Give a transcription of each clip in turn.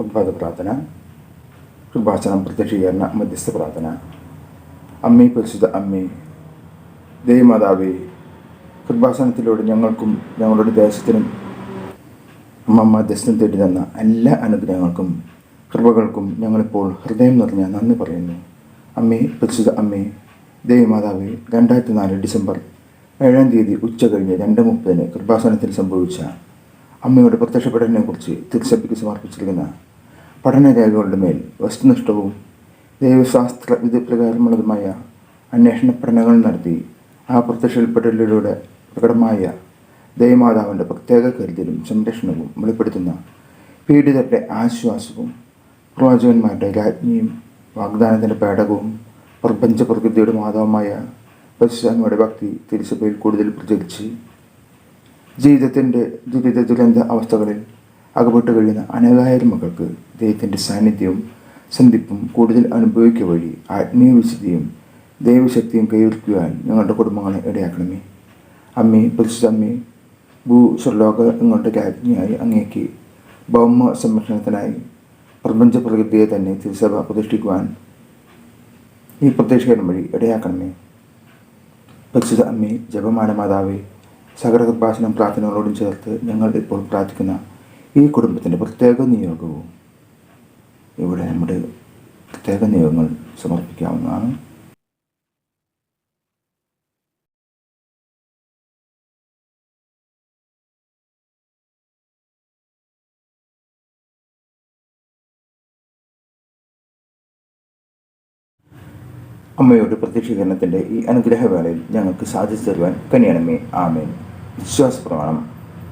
പ്രഭാത പ്രാർത്ഥന കൃപാസനം പ്രത്യക്ഷീകരണ മധ്യസ്ഥ പ്രാർത്ഥന. അമ്മേ പരിശുദ്ധ അമ്മേ ദൈവമാതാവേ കൃപാസനത്തിലൂടെ ഞങ്ങൾക്കും ഞങ്ങളുടെ ദേശത്തിനും അമ്മ മധ്യസ്ഥം തേടി തന്ന എല്ലാ അനുഗ്രഹങ്ങൾക്കും കൃപകൾക്കും ഞങ്ങളിപ്പോൾ ഹൃദയം നിറഞ്ഞ നന്ദി പറയുന്നു. അമ്മേ പരിശുദ്ധ അമ്മേ ദേവിമാതാവ് രണ്ടായിരത്തി നാല് ഡിസംബർ ഏഴാം തീയതി ഉച്ച കഴിഞ്ഞ് രണ്ട് മുപ്പതിന് കൃപാസനത്തിൽ സംഭവിച്ച അമ്മയുടെ പ്രത്യക്ഷപ്പെടലിനെക്കുറിച്ച് തിരുസഭയ്ക്ക് സമർപ്പിച്ചിരിക്കുന്ന പഠനരേഖകളുടെ മേൽ വസ്തുനിഷ്ഠവും ദൈവശാസ്ത്ര വിധിപ്രകാരമുള്ളതുമായ അന്വേഷണ പഠനങ്ങൾ നടത്തി ആ പ്രത്യക്ഷപ്പെടലിലൂടെ പ്രകടമായ ദൈവമാതാവിന്റെ പ്രത്യേക കരുതലും സംരക്ഷണവും വെളിപ്പെടുത്തുന്ന പീഡിതരുടെ ആശ്വാസവും പ്രവാചകന്മാരുടെ രാജ്ഞിയും വാഗ്ദാനത്തിന്റെ പേടകവും പ്രപഞ്ച പ്രകൃതിയുടെ മാതാവുമായ പശുസാമിയുടെ ഭക്തി തിരുസഭയിൽ കൂടുതൽ പ്രചരിച്ച് ജീവിതത്തിന്റെ ദുരിത ദുരന്ത അവസ്ഥകളിൽ അകപ്പെട്ടു കഴിയുന്ന അനേകായിരം മക്കൾക്ക് ദൈവത്തിന്റെ സാന്നിധ്യവും സന്ധിപ്പും കൂടുതൽ അനുഭവിക്കുക വഴി ആത്മീയ വിശുദ്ധിയും ദൈവശക്തിയും കൈവരിക്കുവാൻ ഞങ്ങളുടെ കുടുംബങ്ങളെ ഇടയാക്കണമേ. അമ്മേ പരിശുദ്ധ അമ്മേ ഭൂ സ്വർലോകങ്ങളുടെ രാജ്ഞിയായി അങ്ങേക്ക് ഭൗമ സംരക്ഷണത്തിനായി പ്രപഞ്ച പ്രകൃതിയെ തന്നെ തിരുസഭ പ്രതിഷ്ഠിക്കുവാൻ ഈ പ്രത്യക്ഷകരം വഴി ഇടയാക്കണമേ. പരിശുദ്ധ അമ്മേ ജപമാന മാതാവേ സകല കൃപാസനം പ്രാർത്ഥനകളോടും ചേർത്ത് ഞങ്ങൾ ഇപ്പോൾ പ്രാർത്ഥിക്കുന്ന ഈ കുടുംബത്തിന്റെ പ്രത്യേക നിയോഗവും ഇവിടെ നമ്മുടെ പ്രത്യേക നിയോഗങ്ങൾ സമർപ്പിക്കാവുന്നതാണ്. അമ്മയുടെ പ്രത്യക്ഷീകരണത്തിന്റെ ഈ അനുഗ്രഹവേളയിൽ ഞങ്ങൾക്ക് സാധിച്ചു തരുവാൻ കനിയണമേ. ആമേൻ. വിശ്വാസ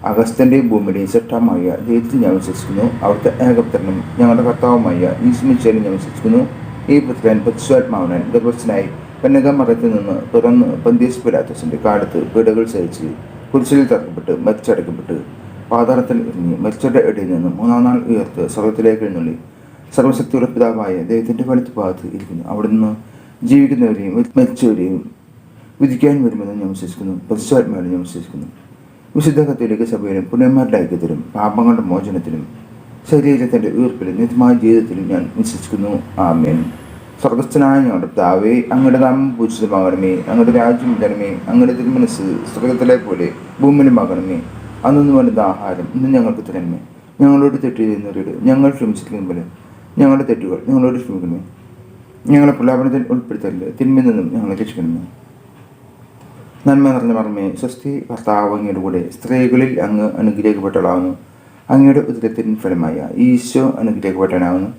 പ്രമാണം അഗസ്തന്റെ ഭൂമിയുടെയും ശക്തമായ ദൈവത്തിൽ ഞാൻ വിശ്വസിക്കുന്നു. അവിടുത്തെ ഏകപുത്രനും ഞങ്ങളുടെ കർത്താവുമായ ഈശ്മിച്ചാലും ഞാൻ വിശ്വസിക്കുന്നു. ഈ പുത്രൻ പശുവാത്മാവനൻ ഗർഭസ്ഥനായി കന്യകമറത്തിൽ നിന്ന് തുറന്ന് പന്തീസ് പിലാത്തസിന്റെ കാലത്ത് പീഡകൾ സഹിച്ച് കുരിശിൽ തറക്കപ്പെട്ട് മരിച്ചടക്കപ്പെട്ട് പാതാളത്തിൽ ഇറങ്ങി മരിച്ചവരുടെ ഇടയിൽ നിന്ന് മൂന്നാം നാൾ ഉയർത്ത് സർവത്തിലേക്ക് എഴുന്നള്ളി. സർവശക്തിയുടെ പിതാവായ ദൈവത്തിന്റെ ഭാഗത്ത് ഇരിക്കുന്നു. അവിടെ നിന്ന് ജീവിക്കുന്നവരെയും മരിച്ചവരെയും വിധിക്കാൻ വരുമെന്ന് ഞാൻ വിശ്വസിക്കുന്നു. പശുവാത്മാവിനെ ഞാൻ വിശ്വസിക്കുന്നു. വിശുദ്ധ കത്തോലിക്ക സഭയിലും പുണ്യന്മാരുടെ ഐക്യത്തിലും പാപങ്ങളുടെ മോചനത്തിലും ശരീരത്തിന്റെ ഉയർപ്പിലും നിത്യമായ ജീവിതത്തിലും ഞാൻ വിശ്വസിക്കുന്നു. ആമേൻ. സ്വർഗസ്ഥനായ ഞങ്ങളുടെ പിതാവേ അങ്ങയുടെ നാമം പൂജിതമാകണമേ. അങ്ങയുടെ രാജ്യം വരണമേ അങ്ങയുടെ തിരുമനസ് സ്വർഗത്തിലെ പോലെ ഭൂമിയിലുമാകണമേ അന്നു വേണ്ടുന്ന ആഹാരം ഇന്ന് ഞങ്ങൾക്ക് തരണമേ. ഞങ്ങളോട് തെറ്റ് ചെയ്യുന്നവരോട് ഞങ്ങൾ ക്ഷമിച്ചിരിക്കുന്ന പോലെ ഞങ്ങളുടെ തെറ്റുകൾ ഞങ്ങളോട് ക്ഷമിക്കണമേ. ഞങ്ങളെ പ്രലാപനത്തിൽ ഉൾപ്പെടുത്തരുത്. തിന്മയിൽ നിന്നും ഞങ്ങളെ രക്ഷിക്കണമേ. നന്മ നിറഞ്ഞ മർമ്മേ സ്വസ്തി ഭർത്താവ് അങ്ങയുടെ കൂടെ സ്ത്രീകളിൽ അങ്ങ് അനുഗ്രഹിക്കപ്പെട്ടവളാവുന്നു. അങ്ങയുടെ ഉദരത്തിൻ ഫലമായ ഈശോ അനുഗ്രഹിക്കപ്പെട്ടവനാവുന്നു.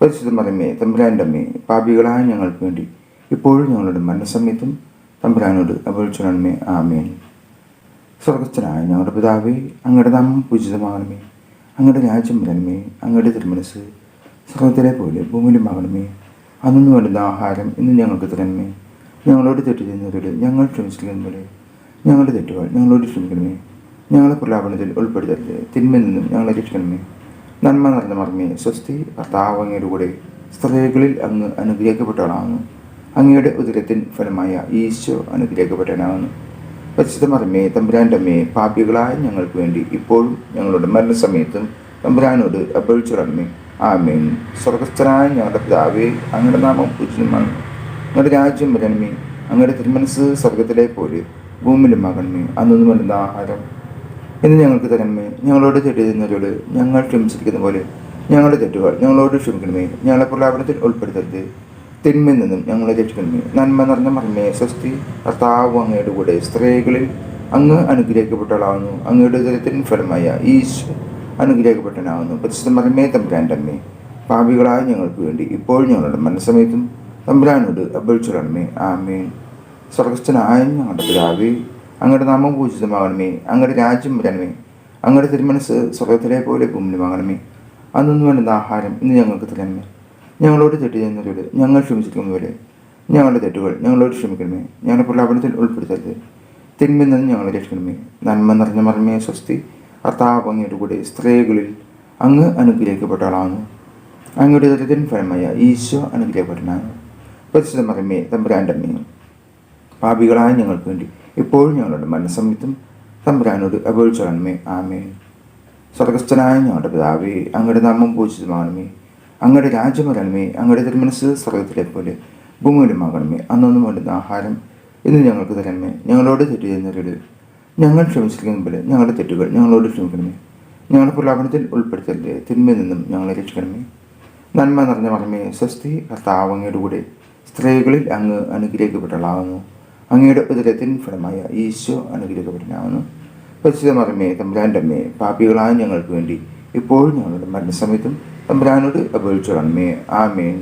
പരിശുദ്ധ മറമേ തമ്പുരാന്റെ അമ്മേ പാപികളായ ഞങ്ങൾക്ക് വേണ്ടി ഇപ്പോഴും ഞങ്ങളുടെ മരണസമയത്തും തമ്പുരാനോട് അപേക്ഷിക്കണമേ ആമേൻ. സ്വർഗസ്ഥനായ ഞങ്ങളുടെ പിതാവേ അങ്ങയുടെ നാമം പൂജിതമാകണമേ. അങ്ങയുടെ രാജ്യം വരണമേ അങ്ങയുടെ തിരുമനസ് സ്വർഗത്തിലെ പോലെ ഭൂമിയിലുമാകണമേ അന്നു വേണ്ടുന്ന ആഹാരം ഇന്ന് ഞങ്ങൾക്ക് തരണമേ. ഞങ്ങളോട് തെറ്റ് ചെയ്യുന്നവരോട് ഞങ്ങൾ ക്ഷമിച്ചിരിക്കുന്ന പോലെ ഞങ്ങളുടെ തെറ്റുകൾ ഞങ്ങളോട് ക്ഷമിക്കണമേ. ഞങ്ങളെ പ്രലാപനത്തിൽ ഉൾപ്പെടുത്തരുത്. തിന്മയിൽ നിന്നും ഞങ്ങളെ രക്ഷിക്കണമേ. നന്മ നടന്ന മറന്നേ സ്വസ്തി കർത്താവ് കൂടെ സ്ത്രീകളിൽ അങ്ങ് അനുഗ്രഹിക്കപ്പെട്ടവളാകുന്നു. അങ്ങയുടെ ഉദരത്തിൻ ഫലമായ ഈശോ അനുഗ്രഹിക്കപ്പെട്ടവനാകുന്നു. പരിശുദ്ധ മർമ്മേ തമ്പുരാന്റെ അമ്മയെ പാപികളായ ഞങ്ങൾക്ക് വേണ്ടി ഇപ്പോഴും ഞങ്ങളുടെ മരണസമയത്തും തമ്പുരാനോട് അപേക്ഷിച്ചിടണമേ ആമേൻ. സ്വർഗസ്ഥനായ ഞങ്ങളുടെ പിതാവേ അങ്ങയുടെ നാമം പൂജിതമാണ് അങ്ങയുടെ രാജ്യം വരണമേ. അങ്ങയുടെ തിരുമനസ് സ്വർഗത്തിലെ പോലെ ഭൂമിയിലുമാകണമേ അന്നൊന്നും വരുന്ന ആഹാരം. ഇന്ന് ഞങ്ങൾക്ക് തരണമേ. ഞങ്ങളോട് തെറ്റുന്നവരോട് ഞങ്ങൾ ക്ഷമിച്ചിരിക്കുന്ന പോലെ ഞങ്ങളുടെ തെറ്റുകൾ ഞങ്ങളോട് ക്ഷമിക്കണമേ. ഞങ്ങളെ പ്രലാപനത്തിൽ ഉൾപ്പെടുത്തരുത്. തിന്മയിൽ നിന്നും ഞങ്ങളെ രക്ഷിക്കണമേ. നന്മ നിറഞ്ഞ മറമേ സ്വസ്തി കർത്താവ് അങ്ങയുടെ കൂടെ സ്ത്രീകളിൽ അങ്ങ് അനുഗ്രഹിക്കപ്പെട്ടവളാവുന്നു. അങ്ങയുടെ ഉദരത്തിൻ ഫലമായ ഈശ് അനുഗ്രഹിക്കപ്പെട്ടനാവുന്നു പരിശുദ്ധ മറമേ തമ്പുരാന്റെ അമ്മേ. പാപികളായ ഞങ്ങൾക്ക് വേണ്ടി ഇപ്പോൾ ഞങ്ങളുടെ മനസ്സമയത്തും തമ്പുരാനോട് അപേക്ഷിച്ചിടണമേ ആമേൻ. സ്വർഗസ്ഥനായ ഞങ്ങളുടെ പിതാവേ അങ്ങയുടെ നാമം പൂജിതമാകണമേ അങ്ങയുടെ രാജ്യം വരണമേ അങ്ങയുടെ തിരുമനസ് സ്വർഗത്തിലെ പോലെ ഭൂമിയിലുമാകണമേ അന്നൊന്നും വേണ്ടുന്ന ആഹാരം ഇന്ന് ഞങ്ങൾക്ക് തരണമേ. ഞങ്ങളോട് തെറ്റ് ചെയ്യുന്നവരോട് ഞങ്ങൾ ക്ഷമിച്ചിരിക്കുന്നവരെ ഞങ്ങളുടെ തെറ്റുകൾ ഞങ്ങളോട് ക്ഷമിക്കണമേ. ഞങ്ങളുടെ പ്രലാപനത്തിൽ ഉൾപ്പെടുത്തരുത്. തിന്മയിൽ നിന്ന് ഞങ്ങളെ രക്ഷിക്കണമേ. നന്മ നിറഞ്ഞ മർമ്മയെ സ്വസ്തി. കർത്താവ് കൂടെ സ്ത്രീകളിൽ അങ്ങ് അനുഗ്രഹിക്കപ്പെട്ട ആളാണ് അങ്ങയുടെ ദരിദ്രൻ ഫലമായ ഈശോ അനുഗ്രഹിക്കപ്പെട്ടനാണ് പരിശുദ്ധ മറമേ തമ്പുരാന്റെ അമ്മയും പാപികളായ ഞങ്ങൾക്ക് വേണ്ടി ഇപ്പോഴും ഞങ്ങളുടെ മനസ്സമയത്തും തമ്പുരാനോട് അപേക്ഷിച്ചണമേ ആമേ സ്വർഗസ്ഥനായ ഞങ്ങളുടെ പിതാവേ അങ്ങയുടെ നാമം പൂജിതമാകണമേ അങ്ങയുടെ രാജ്യം വരണമേ. അങ്ങയുടെ തിരുമനസ് സ്വർഗത്തിലെ പോലെ ഭൂമിയിലുമാകണമേ. അന്നൊന്നും വേണ്ടുന്ന ആഹാരം ഇന്ന് ഞങ്ങൾക്ക് തരണമേ. ഞങ്ങളോട് തെറ്റ് ചെയ്യുന്നവരോട് ഞങ്ങൾ ക്ഷമിച്ചിരിക്കുന്ന പോലെ ഞങ്ങളുടെ തെറ്റുകൾ ഞങ്ങളോട് ക്ഷമിക്കണമേ. ഞങ്ങളുടെ പ്രലാപനത്തിൽ ഉൾപ്പെടുത്തരുത് തിന്മയിൽ നിന്നും ഞങ്ങളെ രക്ഷിക്കണമേ. നന്മ നിറഞ്ഞ മറമേ സ്വസ്തി കർത്താവങ്ങയുടെ കൂടെ സ്ത്രീകളിൽ അങ്ങ് അനുഗ്രഹിക്കപ്പെട്ടളാവുന്നു അങ്ങയുടെ ഉദരത്തിൻ ഫലമായ ഈശോ അനുഗ്രഹിക്കപ്പെട്ടനാകുന്നു പരിശുദ്ധ മറമേ തമ്പുരാന്റെ പാപ്പികളായ പാപികളായ ഞങ്ങൾക്ക് വേണ്ടി ഇപ്പോഴും ഞങ്ങളുടെ മരണസമയത്തും തമ്പുരാനോട് അപേക്ഷിച്ചോളണമേ ആമേൻ.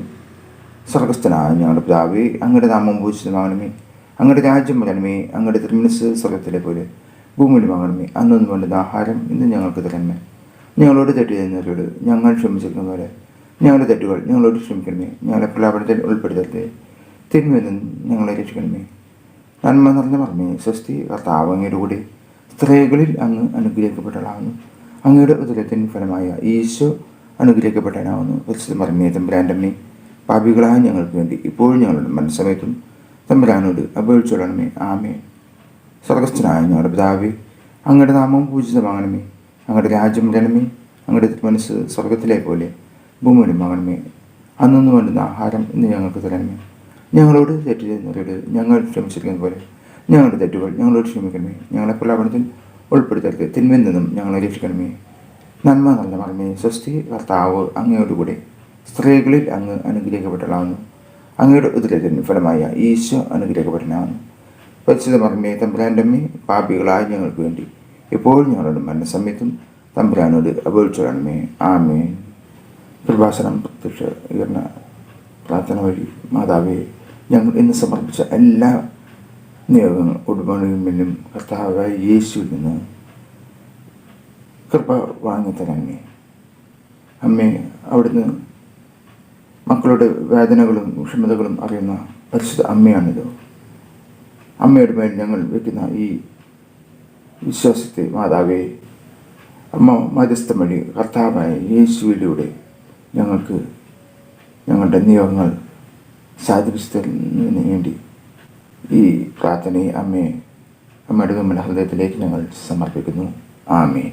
സ്വർഗസ്ഥനായ ഞങ്ങളുടെ പിതാവേ അങ്ങയുടെ നാമം ഭൂഷിതമാകണമേ അങ്ങയുടെ രാജ്യം വരണമേ. അങ്ങയുടെ തിരുമനസ് സ്വർഗത്തിലെ പോലെ ഭൂമിയിലുമാകണമേ അന്നൊന്നും വേണ്ടുന്ന ആഹാരം ഇന്ന് ഞങ്ങൾക്ക് തരണമേ. ഞങ്ങളോട് തെറ്റ് ഞങ്ങൾ ക്ഷമിച്ചിരിക്കുന്ന പോലെ ഞങ്ങളുടെ തെറ്റുകൾ ഞങ്ങളോട് ക്ഷമിക്കണമേ. ഞങ്ങളെ പ്രലാപനത്തിൽ ഉൾപ്പെടുത്തരുതേ. തിന്മയിൽ നിന്ന് ഞങ്ങളെ രക്ഷിക്കണമേ. നന്മ നിറഞ്ഞ പറഞ്ഞേ സ്വസ്തി കർത്താവ് അങ്ങയുടെ കൂടെ സ്ത്രീകളിൽ അങ്ങ് അനുഗ്രഹിക്കപ്പെട്ടവളാകുന്നു. അങ്ങയുടെ ഉദരത്തിന് ഫലമായ ഈശോ അനുഗ്രഹിക്കപ്പെട്ടവനാകുന്നു. പരിശുദ്ധ മറമേ തമ്പുരാന്റമ്മേ പാപികളായ ഞങ്ങൾക്ക് വേണ്ടി ഇപ്പോഴും ഞങ്ങളുടെ മനസ്സമയത്തും തമ്പുരാനോട് അപേക്ഷിച്ചോളണമേ ആമേ സ്വർഗസ്ഥനായ ഞങ്ങളുടെ പിതാവേ അങ്ങയുടെ നാമം പൂജിതമാകണമേ. അങ്ങയുടെ രാജ്യം വരണമേ. അങ്ങയുടെ മനസ്സ് സ്വർഗത്തിലെ പോലെ ഭൂമിയിലുമാകണമേ അന്നൊന്നു വേണ്ടുന്ന ആഹാരം ഇന്ന് ഞങ്ങൾക്ക് തരണമേ. ഞങ്ങളോട് തെറ്റ് ചെയ്യുന്നവരോട് ഞങ്ങൾ ക്ഷമിച്ചിരിക്കുന്ന പോലെ ഞങ്ങളുടെ തെറ്റുകൾ ഞങ്ങളോട് ക്ഷമിക്കണമേ. ഞങ്ങളെ പ്രലാപനത്തിൽ ഉൾപ്പെടുത്തരുത്. തിന്മയിൽ നിന്നും ഞങ്ങളെ രക്ഷിക്കണമേ. നന്മ നല്ല മറമേ സ്വസ്തി കർത്താവ് അങ്ങയോടുകൂടെ സ്ത്രീകളിൽ അങ്ങ് അനുഗ്രഹിക്കപ്പെട്ടളാവുന്നു അങ്ങയുടെ ഉദരത്തിന് ഫലമായ ഈശോ അനുഗ്രഹിക്കപ്പെട്ടനാവുന്നു പരിശുദ്ധ മർമ്മയെ തമ്പുരാന്റെ അമ്മേ പാപികളായ ഞങ്ങൾക്ക് വേണ്ടി എപ്പോഴും ഞങ്ങളുടെ മരണസമയത്തും തമ്പുരാനോട് അപേക്ഷിച്ചോളണമേ ആമേ കൃപാസനം പ്രത്യക്ഷീകരണ പ്രാർത്ഥന വഴി മാതാവെ ഞങ്ങൾ ഇന്ന് സമർപ്പിച്ച എല്ലാ നിയോഗങ്ങൾ ഉടമകളിലും കർത്താവായ യേശുവിൽ നിന്ന് കൃപ വാങ്ങിത്തരണമേ അമ്മേ അവിടുന്ന് മക്കളുടെ വേദനകളും വിഷമതകളും അറിയുന്ന പരിശുദ്ധ അമ്മയാണിത്. അമ്മയുടെ മേൽ ഞങ്ങൾ വയ്ക്കുന്ന ഈ വിശ്വാസത്തെ മാതാവേ അമ്മ മധ്യസ്ഥം വഴി കർത്താവായ യേശുവിലൂടെ ഞങ്ങൾക്ക് ഞങ്ങളുടെ നിയോഗങ്ങൾ സാധിപ്പിച്ചതിന് വേണ്ടി ഈ പ്രാർത്ഥനയെ അമ്മയെ അമ്മയുടെ നമ്മുടെ ഹൃദയത്തിലേക്ക് ഞങ്ങൾ സമർപ്പിക്കുന്നു. ആമേൻ.